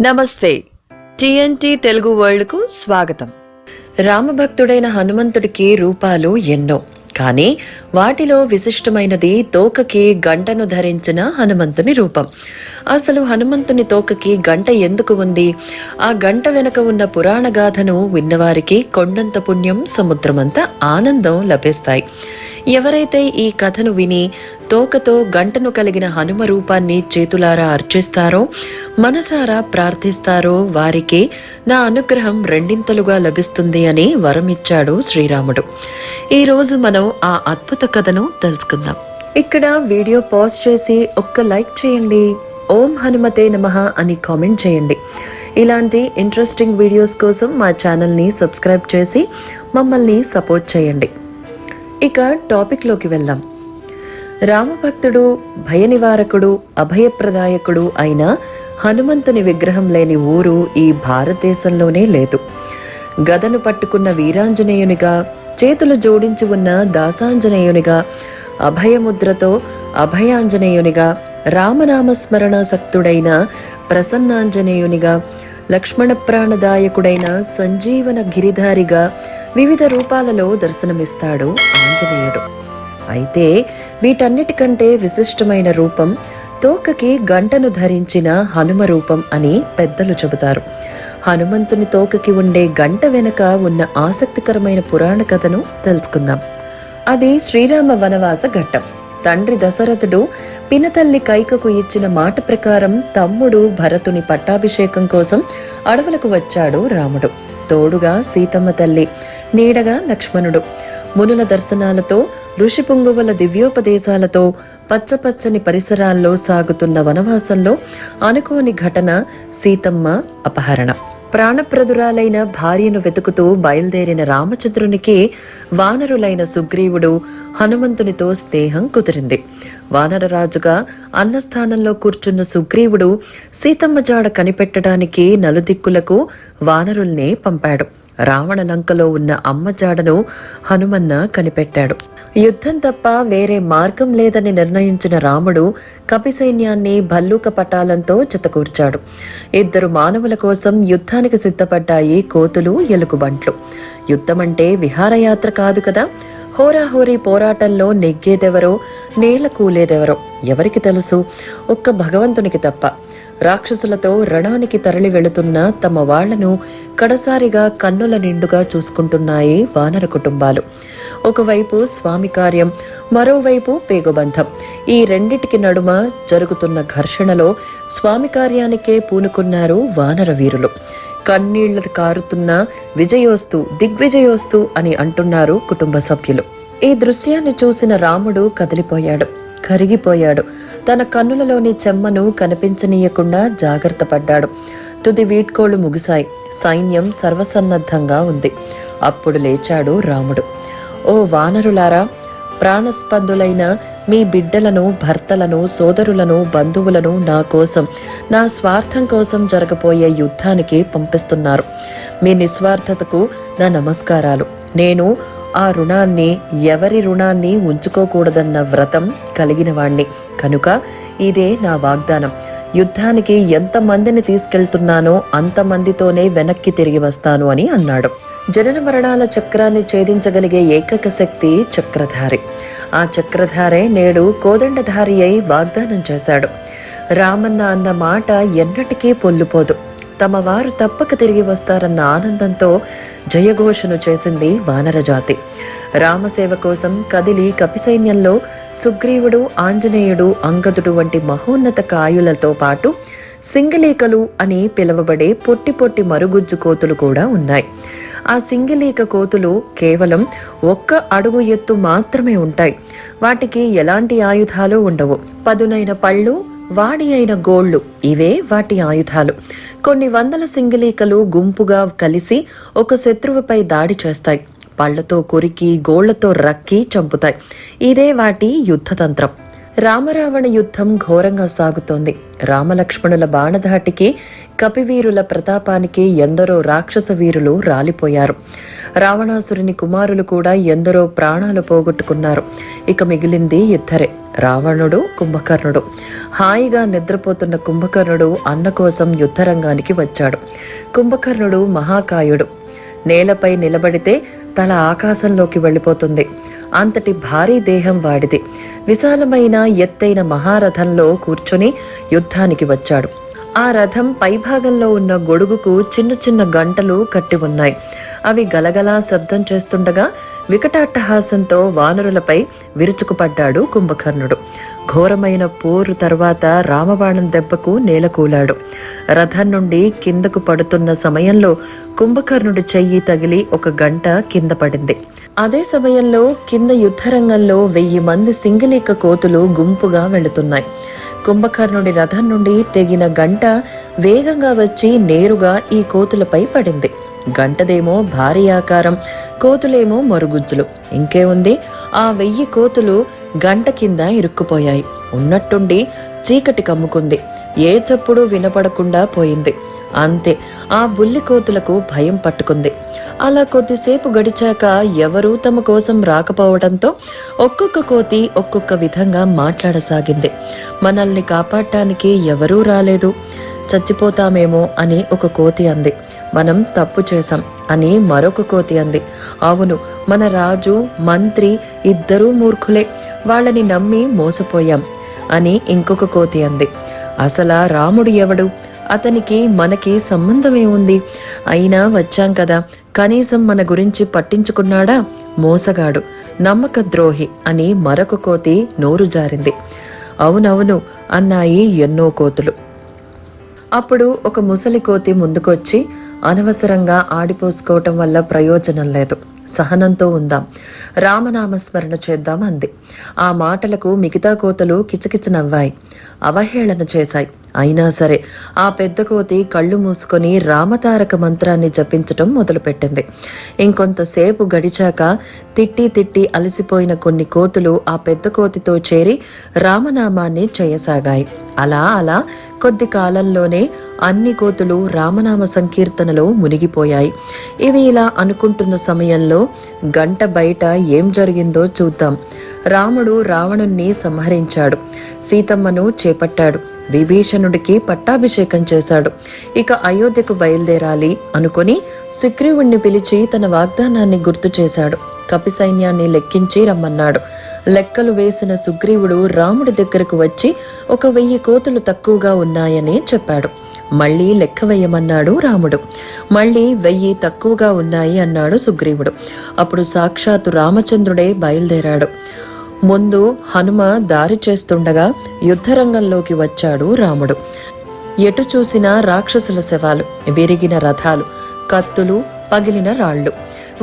నమస్తే. టిఎన్టి తెలుగు వరల్డ్కు స్వాగతం. రామభక్తుడైన హనుమంతుడికి రూపాలు ఎన్నో. కానీ వాటిలో విశిష్టమైనది తోకకి గంటను ధరించిన హనుమంతుని రూపం. అసలు హనుమంతుని తోకకి గంట ఎందుకు ఉంది? ఆ గంట వెనుక ఉన్న పురాణ గాథను విన్నవారికి కొండంత పుణ్యం సముద్రమంత ఆనందం లభిస్తాయి. ఎవరైతే ఈ కథను విని తోకతో గంటను కలిగిన హనుమ రూపాన్ని చేతులారా అర్చిస్తారో మనసారా ప్రార్థిస్తారో వారికి నా అనుగ్రహం రెండింతలుగా లభిస్తుంది అని వరమిచ్చాడు శ్రీరాముడు. ఈరోజు మనం ఆ అద్భుత కథను తెలుసుకుందాం. ఇక్కడ వీడియో పాజ్ చేసి ఒక్క లైక్ చేయండి. ఓం హనుమతే నమః అని కామెంట్ చేయండి. ఇలాంటి ఇంట్రెస్టింగ్ వీడియోస్ కోసం మా ఛానల్ని సబ్స్క్రైబ్ చేసి మమ్మల్ని సపోర్ట్ చేయండి. ఇక టాపిక్లోకి వెళ్దాం. రామభక్తుడు భయనివారకుడు అభయప్రదాయకుడు అయిన హనుమంతుని విగ్రహం లేని ఊరు ఈ భారతదేశంలోనే లేదు. గదను పట్టుకున్న వీరాంజనేయునిగా చేతులు జోడించి ఉన్న దాసాంజనేయునిగా అభయముద్రతో అభయాంజనేయునిగా రామనామస్మరణ సక్తుడైన ప్రసన్నాంజనేయునిగా లక్ష్మణ ప్రాణదాయకుడైన సంజీవన గిరిధారిగా వివిధ రూపాలలో దర్శనమిస్తాడు ఆంజనేయుడు అయితే వీటన్నిటికంటే విశిష్టమైన రూపం తోకకి గంటను ధరించిన హనుమ రూపం అని పెద్దలు చెబుతారు. హనుమంతుని తోకకి ఉండే గంట వెనుక ఉన్న ఆసక్తికరమైన పురాణ కథను తెలుసుకుందాం. అది శ్రీరామ వనవాస ఘట్టం. తండ్రి దశరథుడు పినతల్లి కైకకు ఇచ్చిన మాట ప్రకారం తమ్ముడు భరతుని పట్టాభిషేకం కోసం అడవులకు వచ్చాడు రాముడు. తోడుగా సీతమ్మ తల్లి నీడగా లక్ష్మణుడు. మునుల దర్శనాలతో ఋషి పుంగువల దివ్యోపదేశాలతో పచ్చపచ్చని పరిసరాల్లో సాగుతున్న వనవాసంలో అనుకోని ఘటన సీతమ్మ అపహరణ. ప్రాణప్రదురాలైన భార్యను వెతుకుతూ బయలుదేరిన రామచంద్రునికి వానరులైన సుగ్రీవుడు హనుమంతునితో స్నేహం కుదిరింది. వానరరాజుగా అన్నస్థానంలో కూర్చున్న సుగ్రీవుడు సీతమ్మ జాడ కనిపెట్టడానికి నలుదిక్కులకు వానరుల్నే పంపాడు. రావణ లంకలో ఉన్న అమ్మ జాడను హనుమన్న కనిపెట్టాడు. యుద్ధం తప్ప వేరే మార్గం లేదని నిర్ణయించిన రాముడు కపిసైన్యాన్ని భల్లూక పటాలంతో చితకూర్చాడు. ఇద్దరు మానవుల కోసం యుద్ధానికి సిద్ధపడ్డాయి కోతులు ఎలుగుబంట్లు. యుద్ధమంటే విహారయాత్ర కాదు కదా? హోరాహోరీ పోరాటంలో నెగ్గేదెవరో నేల కూలేదెవరో ఎవరికి తెలుసు? ఒక్క భగవంతునికి తప్ప. రాక్షసులతో రణానికి తరలి వెళుతున్న తమ వాళ్ళను కడసారిగా కన్నుల నిండుగా చూసుకుంటున్నాయి వానర కుటుంబాలు. ఒకవైపు స్వామి కార్యం మరోవైపు పేగుబంధం. ఈ రెండిటికి నడుమ జరుగుతున్న ఘర్షణలో స్వామి కార్యానికే పూనుకున్నారు వానర వీరులు. కన్నీళ్ళు కారుతున్న విజయోస్తు దిగ్విజయోస్తు అని అంటున్నారు కుటుంబ సభ్యులు. ఈ దృశ్యాన్ని చూసిన రాముడు కదిలిపోయాడు. కరిగిపోయాడు. తన కన్నులలోని చెమ్మను కనిపించనీయకుండా జాగ్రత్త పడ్డాడు. తుది వీడ్కోళ్ళు ముగిశాయి. సైన్యం సర్వసన్నద్ధంగా ఉంది. అప్పుడు లేచాడు రాముడు. ఓ వానరులారా ప్రాణస్పందులైన మీ బిడ్డలను భర్తలను సోదరులను బంధువులను నా కోసం నా స్వార్థం కోసం జరగబోయే యుద్ధానికి పంపిస్తున్నారు. మీ నిస్వార్థతకు నా నమస్కారాలు. నేను ఆ రుణాన్ని ఎవరి రుణాన్ని ఉంచుకోకూడదన్న వ్రతం కలిగిన వాణ్ణి. కనుక ఇదే నా వాగ్దానం. యుద్ధానికి ఎంతమందిని తీసుకెళ్తున్నానో అంతమందితోనే వెనక్కి తిరిగి వస్తాను అని అన్నాడు. జనన మరణాల చక్రాన్ని ఛేదించగలిగే ఏకైక శక్తి చక్రధారి. ఆ చక్రధారే నేడు కోదండధారి అయి వాగ్దానం చేశాడు. రామన్న అన్న మాట ఎన్నటికీ పొల్లుపోదు. తమ వారు తప్పక తిరిగి వస్తారన్న ఆనందంతో జయఘోషను చేసింది వానరజాతి రామసేవ కోసం కదిలి కపిసైన్యంలో సుగ్రీవుడు ఆంజనేయుడు అంగదుడు వంటి మహోన్నత కాయులతో పాటు సింగలేకలు అని పిలువబడే పొట్టి పొట్టి మరుగుజ్జు కోతులు కూడా ఉన్నాయి. ఆ సింగలేక కోతులు కేవలం ఒక్క అడుగు ఎత్తు మాత్రమే ఉంటాయి. వాటికి ఎలాంటి ఆయుధాలు ఉండవు. పదునైన పళ్ళు వాడి అయిన గోళ్ళు ఇవే వాటి ఆయుధాలు. కొన్ని వందల సింగలీకలు గుంపుగా కలిసి ఒక శత్రువుపై దాడి చేస్తాయి. పళ్ళతో కొరికి గోళ్ళతో రక్కి చంపుతాయి. ఇదే వాటి యుద్ధతంత్రం. రామరావణ యుద్ధం ఘోరంగా సాగుతోంది. రామలక్ష్మణుల బాణధాటికి కపివీరుల ప్రతాపానికి ఎందరో రాక్షస వీరులు రాలిపోయారు. రావణాసురుని కుమారులు కూడా ఎందరో ప్రాణాలు పోగొట్టుకున్నారు. ఇక మిగిలింది ఇద్దరే. రావణుడు కుంభకర్ణుడు. హాయిగా నిద్రపోతున్న కుంభకర్ణుడు అన్న కోసం యుద్ధరంగానికి వచ్చాడు. కుంభకర్ణుడు మహాకాయుడు. నేలపై నిలబడితే తల ఆకాశంలోకి వెళ్ళిపోతుంది. అంతటి భారీ దేహం వాడిది. విశాలమైన ఎత్తైన మహారథంలో కూర్చొని యుద్ధానికి వచ్చాడు. ఆ రథం పైభాగంలో ఉన్న గొడుగుకు చిన్న చిన్న గంటలు కట్టి ఉన్నాయి. అవి గలగలా శబ్దం చేస్తుండగా వికటాట్టహాసంతో వానరులపై విరుచుకుపడ్డాడు కుంభకర్ణుడు. ఘోరమైన పోరు తర్వాత రామబాణం దెబ్బకు నేలకూలాడు రథం నుండి కిందకు పడుతున్న సమయంలో కుంభకర్ణుడి చెయ్యి తగిలి ఒక గంట కింద పడింది. అదే సమయంలో కింద యుద్ధరంగంలో వెయ్యి మంది సింగిలీక కోతులు గుంపుగా వెళుతున్నాయి. కుంభకర్ణుడి రథం నుండి తెగిన గంట వేగంగా వచ్చి నేరుగా ఈ కోతులపై పడింది. గంటదేమో భారీ ఆకారం కోతులేమో మరుగుజ్జులు. ఇంకే ఉంది ఆ వెయ్యి కోతులు గంట కింద ఇరుక్కుపోయాయి. ఉన్నట్టుండి చీకటి కమ్ముకుంది. ఏ చప్పుడు వినపడకుండా పోయింది. అంతే ఆ బుల్లి కోతులకు భయం పట్టుకుంది. అలా కొద్దిసేపు గడిచాక ఎవరూ తమ కోసం రాకపోవడంతో ఒక్కొక్క కోతి ఒక్కొక్క విధంగా మాట్లాడసాగింది. మనల్ని కాపాడటానికి ఎవరూ రాలేదు. చచ్చిపోతామేమో అని ఒక కోతి అంది. మనం తప్పు చేశాం అని మరొక కోతి అంది. అవును మన రాజు మంత్రి ఇద్దరూ మూర్ఖులే. వాళ్ళని నమ్మి మోసపోయాం అని ఇంకొక కోతి అంది. అసలా రాముడు ఎవడు? అతనికి మనకి సంబంధమే ఉంది. అయినా వచ్చాం కదా. కనీసం మన గురించి పట్టించుకున్నాడా? మోసగాడు నమ్మక ద్రోహి అని మరొక కోతి నోరు జారింది. అవునవును అన్నాయి ఎన్నో కోతులు. అప్పుడు ఒక ముసలి కోతి ముందుకొచ్చి అనవసరంగా ఆడిపోసుకోవటం వల్ల ప్రయోజనం లేదు. సహనంతో ఉందాం. రామనామస్మరణ చేద్దాం అంది. ఆ మాటలకు మిగతా కోతలు కిచకిచ నవ్వాయి అవహేళన చేశాయి. అయినా సరే ఆ పెద్ద కోతి కళ్ళు మూసుకొని రామతారక మంత్రాన్ని జపించటం మొదలుపెట్టింది. ఇంకొంతసేపు గడిచాక తిట్టి తిట్టి అలసిపోయిన కొన్ని కోతులు ఆ పెద్ద కోతితో చేరి రామనామాన్ని చేయసాగాయి. అలా అలా కొద్ది కాలంలోనే అన్ని కోతులు రామనామ సంకీర్తనలో మునిగిపోయాయి. ఇవి ఇలా అనుకుంటున్న సమయంలో గంట బయట ఏం జరిగిందో చూద్దాం. రాముడు రావణుణ్ణి సంహరించాడు. సీతమ్మను చేపట్టాడు. విభీషణుడికి పట్టాభిషేకం చేశాడు. ఇక అయోధ్యకు బయలుదేరాలి అనుకుని సుగ్రీవుణ్ణి పిలిచి తన వాగ్దానాన్ని గుర్తు చేశాడు. కపి సైన్యాన్ని లెక్కించి రమ్మన్నాడు. లెక్కలు వేసిన సుగ్రీవుడు రాముడి దగ్గరకు వచ్చి ఒక వెయ్యి కోతులు తక్కువగా ఉన్నాయని చెప్పాడు. మళ్ళీ లెక్క వేయమన్నాడు రాముడు. మళ్ళీ వెయ్యి తక్కువగా ఉన్నాయి అన్నాడు సుగ్రీవుడు. అప్పుడు సాక్షాత్తు రామచంద్రుడే బయలుదేరాడు. ముందు హనుమ దారి చేస్తుండగా యుద్ధరంగంలోకి వచ్చాడు రాముడు. ఎటు చూసినా రాక్షసుల శవాలు విరిగిన రథాలు కత్తులు పగిలిన రాళ్ళు.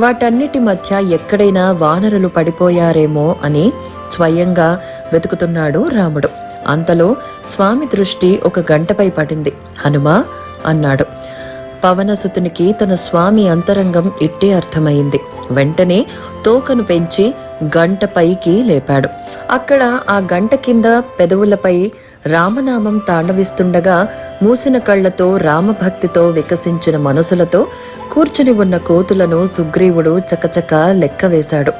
వాటన్నిటి మధ్య ఎక్కడైనా వానరులు పడిపోయారేమో అని స్వయంగా వెతుకుతున్నాడు రాముడు. అంతలో స్వామి దృష్టి ఒక గంటపై పడింది. హనుమా అన్నాడు. పవనసుతునికి తన స్వామి అంతరంగం ఇట్టే అర్థమైంది. వెంటనే తోకను పెంచి గంట పైకి లేపాడు. అక్కడ ఆ గంట కింద పెదవులపై రామనామం తాండవిస్తుండగా మూసిన కళ్ళతో రామభక్తితో వికసించిన మనసులతో కూర్చుని ఉన్న కోతులను సుగ్రీవుడు చకచక లెక్క వేశాడు.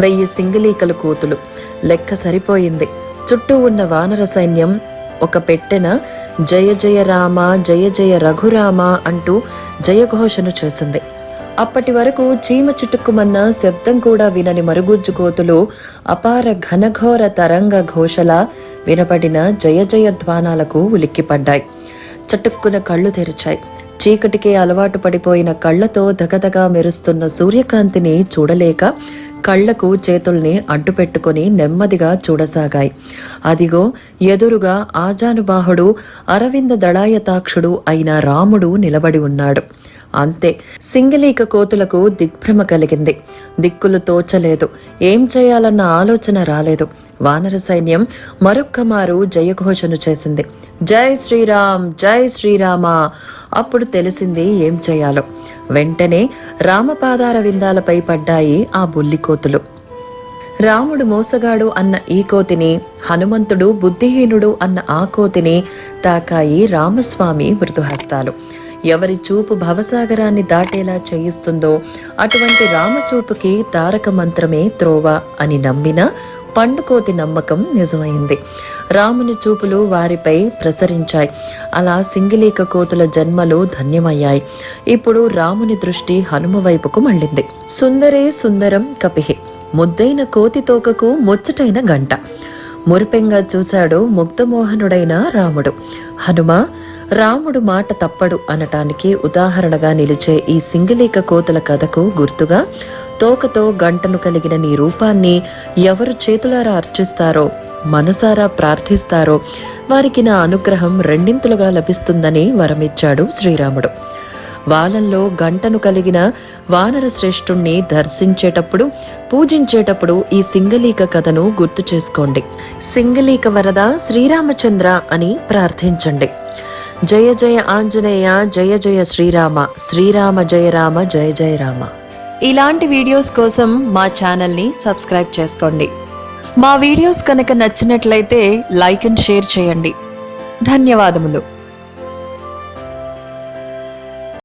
వెయ్యి సింగిలీకలు కోతులు. లెక్క సరిపోయింది. చుట్టూ ఉన్న వానర సైన్యం ఒక పెట్టెన జయ జయ రామ జయ జయ రఘురామ అంటూ జయఘోషను చేసింది. అప్పటి వరకు చీమ చుట్టుకుమన్న శబ్దం కూడా వినని మరుగుజ్జు కోతులు అపార ఘనఘోర తరంగ ఘోషల వినపడిన జయ జయ ధ్వానాలకు ఉలిక్కిపడ్డాయి. చటుక్కున కళ్ళు తెరిచాయి. చీకటికే అలవాటు పడిపోయిన కళ్ళతో దగదగా మెరుస్తున్న సూర్యకాంతిని చూడలేక కళ్ళకు చేతుల్ని అడ్డుపెట్టుకుని నెమ్మదిగా చూడసాగాయి. అదిగో ఎదురుగా ఆజానుబాహుడు అరవింద దళాయతాక్షుడు అయిన రాముడు నిలబడి ఉన్నాడు. అంతే. సింగిలీక కోతులకు దిగ్భ్రమ కలిగింది. దిక్కులు తోచలేదు. ఏం చేయాలన్న ఆలోచన రాలేదు. వానర సైన్యం మరొక్క మారు జయఘోషను చేసింది. జై శ్రీరామ్ జై శ్రీరామ. అప్పుడు తెలిసింది ఏం చేయాలో. వెంటనే రామపాదార విందాలపై పడ్డాయి ఆ బుల్లి కోతులు. రాముడు మోసగాడు అన్న ఈ కోతిని హనుమంతుడు బుద్ధిహీనుడు అన్న ఆ కోతిని తాకాయి రామస్వామి మృదుహస్తాలు. ఎవరి చూపు భవసాగరాన్ని దాటేలా చేయిస్తుందో అటువంటి రామచూపుకి తారక మంత్రమే త్రోవ అని నమ్మిన పండుకోతి నమ్మకం నిజమైంది. రాముని చూపులు వారిపై ప్రసరించాయి. అలా సింగిలీక కోతుల జన్మలు ధన్యమయ్యాయి. ఇప్పుడు రాముని దృష్టి హనుమ వైపుకు మళ్ళింది. సుందరే సుందరం కపిహి. ముద్దైన కోతి తోకకు ముచ్చటైన గంట. మురిపెంగా చూశాడు ముగ్ధమోహనుడైన రాముడు. హనుమ రాముడు మాట తప్పడు అనటానికి ఉదాహరణగా నిలిచే ఈ సింగలేక కోతుల కథకు గుర్తుగా తోకతో గంటను కలిగిన నీ రూపాన్ని ఎవరు చేతులారా అర్చిస్తారో మనసారా ప్రార్థిస్తారో వారికి నా అనుగ్రహం రెండింతలుగా లభిస్తుందని వరమిచ్చాడు శ్రీరాముడు. వాలంలో గంటను కలిగిన వానర శ్రేష్ఠుణ్ణి దర్శించేటప్పుడు పూజించేటప్పుడు ఈ సింగలీక కథను గుర్తు చేసుకోండి. సింగలీక వరద శ్రీరామచంద్ర అని ప్రార్థించండి. జయ జయ ఆంజనేయ జయ జయ శ్రీరామ శ్రీరామ జయ రామ జయ జయ రామ. ఇలాంటి వీడియోస్ కోసం మా ఛానల్ని సబ్స్క్రైబ్ చేసుకోండి. మా వీడియోస్ కనుక నచ్చినట్లయితే లైక్ అండ్ షేర్ చేయండి. ధన్యవాదములు.